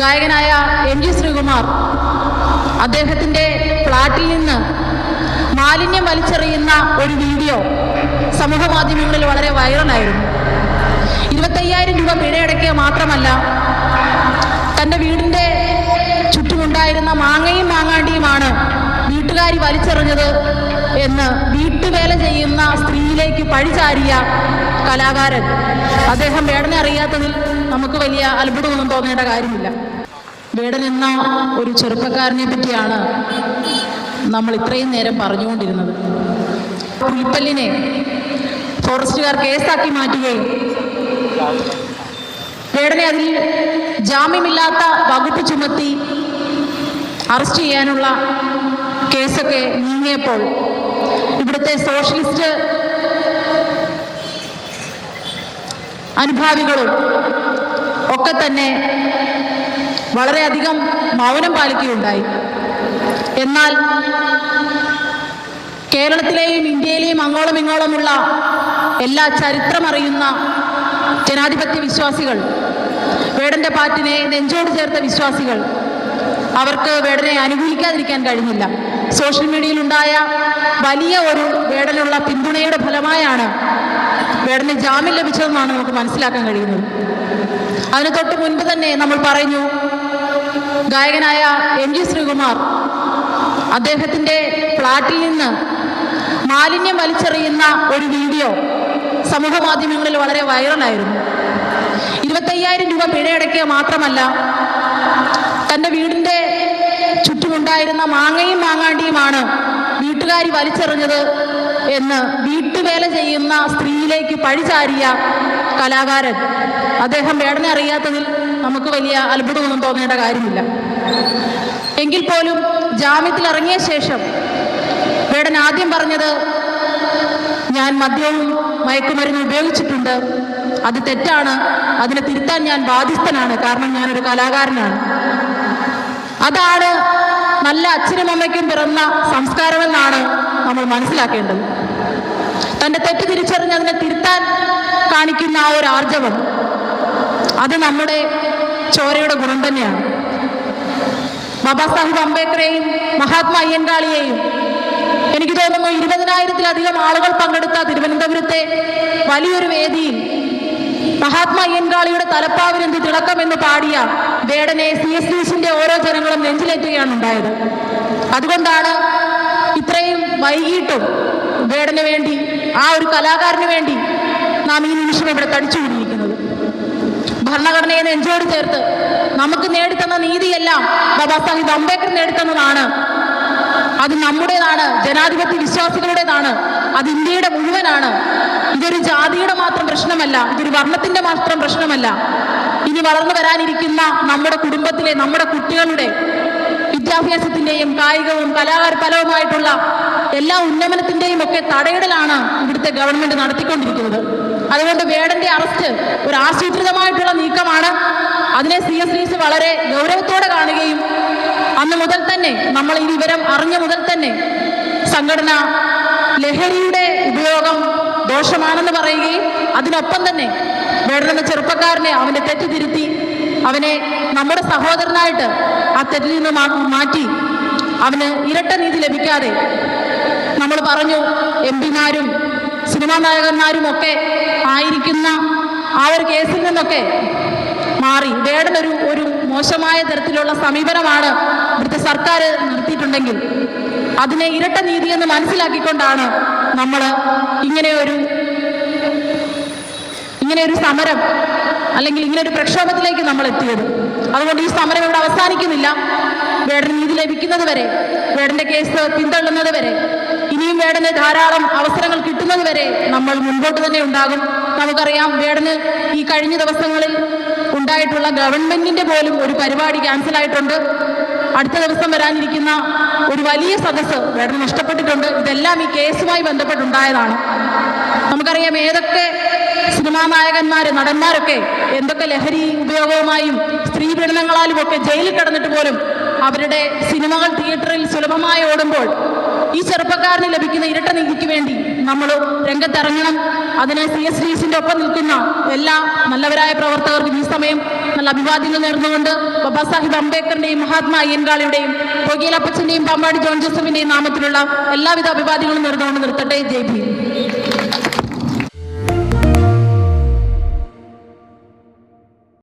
ഗായകനായ M G Sreekumar അദ്ദേഹത്തിന്റെ ഫ്ളാറ്റിൽ നിന്ന് മാലിന്യം വലിച്ചെറിയുന്ന ഒരു വീഡിയോ സമൂഹ മാധ്യമങ്ങളിൽ വളരെ വൈറലായിരുന്നു. ഇരുപത്തയ്യായിരം രൂപ പിഴയടക്കുക മാത്രമല്ല തന്റെ വീടിന്റെ ചുറ്റുമുണ്ടായിരുന്ന മാങ്ങയും മാങ്ങാണ്ടിയുമാണ് വീട്ടുകാരി വലിച്ചെറിഞ്ഞത് എന്ന് വീട്ടുവേല ചെയ്യുന്ന സ്ത്രീയിലേക്ക് പഴിചാരിയ കലാകാരൻ. അദ്ദേഹം വേടനെ അറിയാത്തതിൽ നമുക്ക് വലിയ അത്ഭുതമൊന്നും തോന്നേണ്ട കാര്യമില്ല. വേടൻ എന്ന ഒരു ചെറുപ്പക്കാരനെ പറ്റിയാണ് നമ്മൾ ഇത്രയും നേരം പറഞ്ഞുകൊണ്ടിരുന്നത്. പുൽപ്പല്ലിനെ ഫോറസ്റ്റുകാർ കേസാക്കി മാറ്റുകയും വേടനെ അതിൽ ജാമ്യമില്ലാത്ത വകുപ്പ് ചുമത്തി അറസ്റ്റ് ചെയ്യാനുള്ള കേസൊക്കെ നീങ്ങിയപ്പോൾ ഇവിടുത്തെ സോഷ്യലിസ്റ്റ് അനുഭാവികളും ഒക്കെ തന്നെ വളരെയധികം മൗനം പാലിക്കുകയുണ്ടായി. എന്നാൽ കേരളത്തിലെയും ഇന്ത്യയിലെയും അങ്ങോളം ഇങ്ങോളമുള്ള എല്ലാ ചരിത്രമറിയുന്ന ജനാധിപത്യ വിശ്വാസികൾ വേടന്റെ പാറ്റിനെ നെഞ്ചോട് ചേർത്ത വിശ്വാസികൾ അവർക്ക് വേടനെ അനുകൂലിക്കാതിരിക്കാൻ കഴിഞ്ഞില്ല. സോഷ്യൽ മീഡിയയിലുണ്ടായ വലിയ ഒരു വേടനുള്ള പിന്തുണയുടെ ഫലമായാണ് വേടന് ജാമ്യം ലഭിച്ചതെന്നാണ് നമുക്ക് മനസ്സിലാക്കാൻ കഴിയുന്നത്. അതിന് തൊട്ട് മുൻപ് തന്നെ നമ്മൾ പറഞ്ഞു ഗായകനായ എം ജി ശ്രീകുമാർ അദ്ദേഹത്തിന്റെ ഫ്ലാറ്റിൽ നിന്ന് മാലിന്യം വലിച്ചെറിയുന്ന ഒരു വീഡിയോ സമൂഹ മാധ്യമങ്ങളിൽ വളരെ വൈറലായിരുന്നു. ഇരുപത്തയ്യായിരം രൂപ പിഴയടക്കുക മാത്രമല്ല തന്റെ വീടിന്റെ ചുറ്റുമുണ്ടായിരുന്ന മാങ്ങയും മാങ്ങാണ്ടിയുമാണ് വീട്ടുകാരി വലിച്ചെറിഞ്ഞത് എന്ന് വീട്ടുവേല ചെയ്യുന്ന സ്ത്രീയിലേക്ക് പഴിചാരിയ കലാകാരൻ. അദ്ദേഹം വേടനെ അറിയാത്തതിൽ നമുക്ക് വലിയ അത്ഭുതമൊന്നും തോന്നേണ്ട കാര്യമില്ല. എങ്കിൽ പോലും ജാമ്യത്തിൽ ഇറങ്ങിയ ശേഷം വേടൻ ആദ്യം പറഞ്ഞത് ഞാൻ മദ്യവും മയക്കുമരുന്നും ഉപയോഗിച്ചിട്ടുണ്ട്. അത് തെറ്റാണ്. അതിനെ തിരുത്താൻ ഞാൻ ബാധ്യസ്ഥനാണ്. കാരണം ഞാനൊരു കലാകാരനാണ്. അതാണ് നല്ല അച്ഛനും അമ്മയ്ക്കും പിറന്ന സംസ്കാരമെന്നാണ് നമ്മൾ മനസ്സിലാക്കേണ്ടത്. തന്റെ തെറ്റ് തിരിച്ചറിഞ്ഞ് അതിനെ തിരുത്താൻ കാണിക്കുന്ന ആ ഒരു ആർജവം അത് നമ്മുടെ ചോരയുടെ ഗുണം തന്നെയാണ്. ബാബാ സാഹിബ് അംബേദ്കറെയും മഹാത്മാ അയ്യൻകാളിയെയും എനിക്ക് തോന്നുന്നു ഇരുപതിനായിരത്തിലധികം ആളുകൾ പങ്കെടുത്ത തിരുവനന്തപുരത്തെ വലിയൊരു വേദിയിൽ മഹാത്മാ അയ്യൻകാളിയുടെ തലപ്പാവിനെന്ത് തിളക്കം എന്ന് പാടിയ വേടനെ സി എസ് ലീസിന്റെ ഓരോ ജനങ്ങളും നെഞ്ചിലേറ്റുകയാണ് ഉണ്ടായത്. അതുകൊണ്ടാണ് ഇത്രയും വൈകിട്ടും വേടന് വേണ്ടി ആ ഒരു കലാകാരന് വേണ്ടി നാം ഈ നിമിഷം ഇവിടെ തടിച്ചുകൂടിയിരിക്കുന്നത് ഭരണഘടനയെ നെഞ്ചോട് ചേർത്ത് നമുക്ക് നേടിത്തന്ന നീതിയെല്ലാം ബാബാ സാഹിബ് അംബേദ്കർ നേടിത്തന്നതാണ്. അത് നമ്മുടേതാണ് ജനാധിപത്യ വിശ്വാസികളുടേതാണ് അത് ഇന്ത്യയുടെ മുഴുവനാണ്. ഇതൊരു ജാതിയുടെ മാത്രം പ്രശ്നമല്ല ഇതൊരു വർണത്തിന്റെ മാത്രം പ്രശ്നമല്ല. ഇനി വളർന്നു വരാനിരിക്കുന്ന നമ്മുടെ കുടുംബത്തിലെ നമ്മുടെ കുട്ടികളുടെ വിദ്യാഭ്യാസത്തിന്റെയും കായികവും കലാകാരഫലവുമായിട്ടുള്ള എല്ലാ ഉന്നമനത്തിന്റെയും ഒക്കെ തടയിടലാണ് ഇവിടുത്തെ ഗവൺമെന്റ് നടത്തിക്കൊണ്ടിരിക്കുന്നത്. അതുകൊണ്ട് വേടന്റെ അറസ്റ്റ് ഒരു ആസൂത്രിതമായിട്ടുള്ള നീക്കമാണ്. അതിനെ സി എസ് ഡി വളരെ ഗൗരവത്തോടെ കാണുകയും അന്ന് മുതൽ തന്നെ നമ്മൾ ഈ വിവരം അറിഞ്ഞ മുതൽ തന്നെ സംഘടന ലഹരിയുടെ ഉപയോഗം ദോഷമാണെന്ന് പറയുകയും അതിനൊപ്പം തന്നെ വേടനെന്ന ചെറുപ്പക്കാരനെ അവന്റെ തെറ്റ് തിരുത്തി അവനെ നമ്മുടെ സഹോദരനായിട്ട് ആ തെറ്റിൽ നിന്ന് മാറ്റി അവന് ഇരട്ട നീതി ലഭിക്കാതെ നമ്മൾ പറഞ്ഞു എം പിമാരും സിനിമാ നായകന്മാരും ഒക്കെ ആയിരിക്കുന്ന ആ ഒരു കേസിൽ നിന്നൊക്കെ മാറി. വേടനൊരു ഒരു മോശമായ തരത്തിലുള്ള സമീപനമാണ് ഇവിടുത്തെ സർക്കാർ നടത്തിയിട്ടുണ്ടെങ്കിൽ അതിനെ ഇരട്ട നീതി എന്ന് മനസ്സിലാക്കിക്കൊണ്ടാണ് നമ്മൾ ഇങ്ങനെ ഒരു ഇങ്ങനെ ഒരു സമരം അല്ലെങ്കിൽ ഇങ്ങനെ ഒരു പ്രക്ഷോഭത്തിലേക്ക് നമ്മൾ എത്തിയത് അതുകൊണ്ട് ഈ സമരം ഇവിടെ അവസാനിക്കുന്നില്ല. വേടന് നീതി ലഭിക്കുന്നത് വരെ വേടന്റെ കേസ് പിന്തള്ളുന്നത് വരെ ഇനിയും വേടന് ധാരാളം അവസരങ്ങൾ കിട്ടുന്നത് വരെ നമ്മൾ മുൻപോട്ട് തന്നെ ഉണ്ടാകും. നമുക്കറിയാം വേടന് ഈ കഴിഞ്ഞ ദിവസങ്ങളിൽ ഉണ്ടായിട്ടുള്ള ഗവൺമെന്റിന്റെ പോലും ഒരു പരിപാടി ക്യാൻസൽ ആയിട്ടുണ്ട്. അടുത്ത ദിവസം വരാനിരിക്കുന്ന ഒരു വലിയ സദസ്സ് വേടന് നഷ്ടപ്പെട്ടിട്ടുണ്ട്. ഇതെല്ലാം ഈ കേസുമായി ബന്ധപ്പെട്ടുണ്ടായതാണ്. നമുക്കറിയാം ഏതൊക്കെ സിനിമാ നായകന്മാര് നടന്മാരൊക്കെ എന്തൊക്കെ ലഹരി ഉപയോഗവുമായും സ്ത്രീ പീഡനങ്ങളാലും ഒക്കെ ജയിലിൽ കിടന്നിട്ട് പോലും അവരുടെ സിനിമകൾ തിയേറ്ററിൽ സുലഭമായി ഓടുമ്പോൾ ഈ ചെറുപ്പക്കാരന് ലഭിക്കുന്ന ഇരട്ട നീതിക്ക് വേണ്ടി നമ്മൾ രംഗത്തിറങ്ങണം. അതിനെ സി എസ് ഡിസിന്റെ ഒപ്പം നിൽക്കുന്ന എല്ലാ നല്ലവരായ പ്രവർത്തകർക്കും ഈ സമയം നല്ല അഭിവാദ്യങ്ങൾ നേർന്നുകൊണ്ട് ബാബാ സാഹിബ് അംബേദ്കറിന്റെയും മഹാത്മാ അയ്യൻകാളിയുടെയും പൊകിലപ്പച്ചന്റെയും പാമ്പാടി ജോൺ ജോസഫിന്റെയും നാമത്തിലുള്ള എല്ലാവിധ അഭിവാദ്യങ്ങളും നേർന്നുകൊണ്ട് നിർത്തട്ടെ. ജയ് ഭീം.